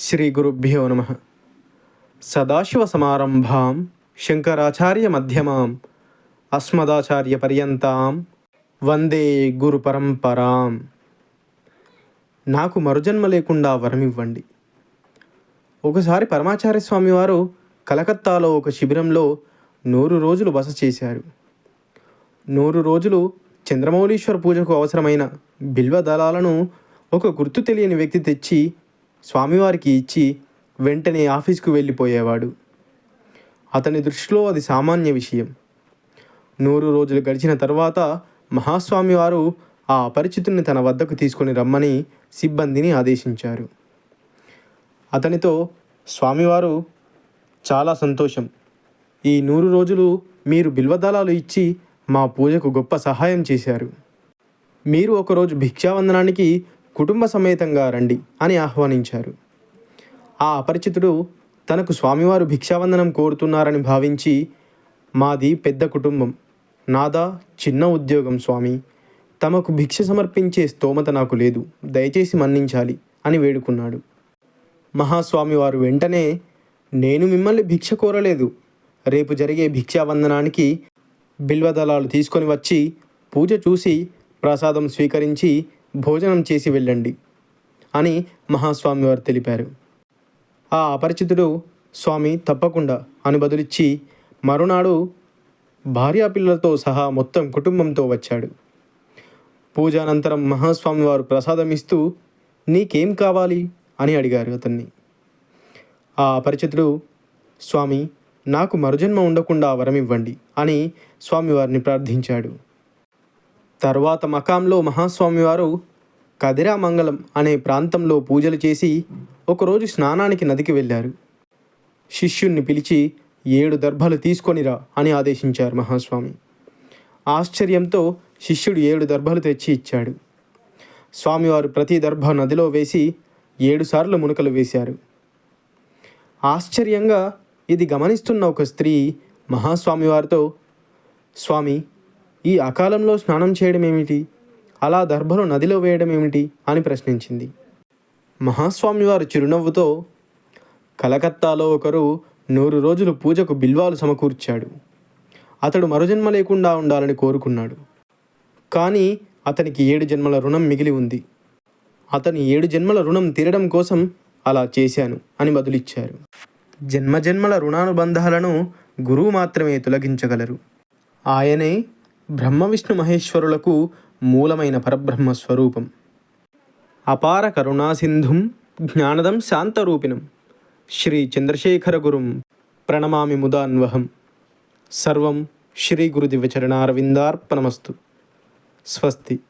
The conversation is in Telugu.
శ్రీ గురుభ్యో నమ. సదాశివసమారంభాం శంకరాచార్య మధ్యమాం అస్మదాచార్య పర్యంతాం వందే గురు పరంపరాం నాకు మరుజన్మ లేకుండా వరమివ్వండి. ఒకసారి పరమాచార్య స్వామి వారు కలకత్తాలో ఒక శిబిరంలో నూరు రోజులు బస చేశారు. నూరు రోజులు చంద్రమౌళీశ్వర పూజకు అవసరమైన బిల్వ దళాలను ఒక గుర్తు తెలియని వ్యక్తి తెచ్చి స్వామివారికి ఇచ్చి వెంటనే ఆఫీస్కు వెళ్ళిపోయేవాడు. అతని దృష్టిలో అది సామాన్య విషయం. నూరు రోజులు గడిచిన తర్వాత మహాస్వామివారు ఆ అపరిచితుని తన వద్దకు తీసుకొని రమ్మని సిబ్బందిని ఆదేశించారు. అతనితో స్వామివారు చాలా సంతోషం. ఈ నూరు రోజులు మీరు బిల్వదళాలు ఇచ్చి మా పూజకు గొప్ప సహాయం చేశారు. మీరు ఒకరోజు భిక్షావందనానికి కుటుంబ సమేతంగా రండి అని ఆహ్వానించారు. ఆ అపరిచితుడు తనకు స్వామివారు భిక్షావందనం కోరుతున్నారని భావించి మాది పెద్ద కుటుంబం. నాదా చిన్న ఉద్యోగం స్వామి. తమకు భిక్ష సమర్పించే స్తోమత నాకు లేదు. దయచేసి మన్నించాలి అని వేడుకున్నాడు. మహాస్వామి వారు వెంటనే నేను మిమ్మల్ని భిక్ష కోరలేదు. రేపు జరిగే భిక్షావందనానికి బిల్వదళాలు తీసుకొని వచ్చి పూజ చూసి ప్రసాదం స్వీకరించి భోజనం చేసి వెళ్ళండి అని మహాస్వామి వారు తెలిపారు. ఆ అపరిచితుడు స్వామి తప్పకుండా అని బదులిచ్చి మరునాడు భార్యాపిల్లలతో సహా మొత్తం కుటుంబంతో వచ్చాడు. పూజానంతరం మహాస్వామి వారు ప్రసాదం ఇస్తూ నీకేం కావాలి? అని అడిగారు అతన్ని. ఆ అపరిచితుడు స్వామి నాకు మరుజన్మ ఉండకుండా వరం ఇవ్వండి అని స్వామివారిని ప్రార్థించాడు. తర్వాత మకాంలో మహాస్వామివారు కదిరామంగళం అనే ప్రాంతంలో పూజలు చేసి ఒకరోజు స్నానానికి నదికి వెళ్ళారు. శిష్యుణ్ణి పిలిచి ఏడు దర్భలు తీసుకొనిరా అని ఆదేశించారు మహాస్వామి. ఆశ్చర్యంతో శిష్యుడు ఏడు దర్భలు తెచ్చి ఇచ్చాడు. స్వామివారు ప్రతి దర్భ నదిలో వేసి ఏడుసార్లు మునకలు వేశారు. ఆశ్చర్యంగా ఇది గమనిస్తున్న ఒక స్త్రీ మహాస్వామివారితో స్వామి ఈ అకాలంలో స్నానం చేయడం ఏమిటి అలా దర్భను నదిలో వేయడం ఏమిటి అని ప్రశ్నించింది. మహాస్వామివారు చిరునవ్వుతో కలకత్తాలో ఒకరు నూరు రోజులు పూజకు బిల్వాలు సమకూర్చాడు. అతడు మరుజన్మ లేకుండా ఉండాలని కోరుకున్నాడు. కానీ అతనికి ఏడు జన్మల రుణం మిగిలి ఉంది. అతని ఏడు జన్మల రుణం తీరడం కోసం అలా చేశాను అని బదులిచ్చారు. జన్మజన్మల రుణానుబంధాలను గురువు మాత్రమే తొలగించగలరు. ఆయనే బ్రహ్మ విష్ణు మహేశ్వరులకు మూలమైన పరబ్రహ్మ స్వరూపం. అపార కరుణాసింధుం జ్ఞానదం శాంతరూపిణం. శ్రీ చంద్రశేఖర గురుం ప్రణమామి ముదాన్వహం. సర్వం శ్రీ గురుదివ్యచరణారవిందార్పణమస్తు స్వస్తి.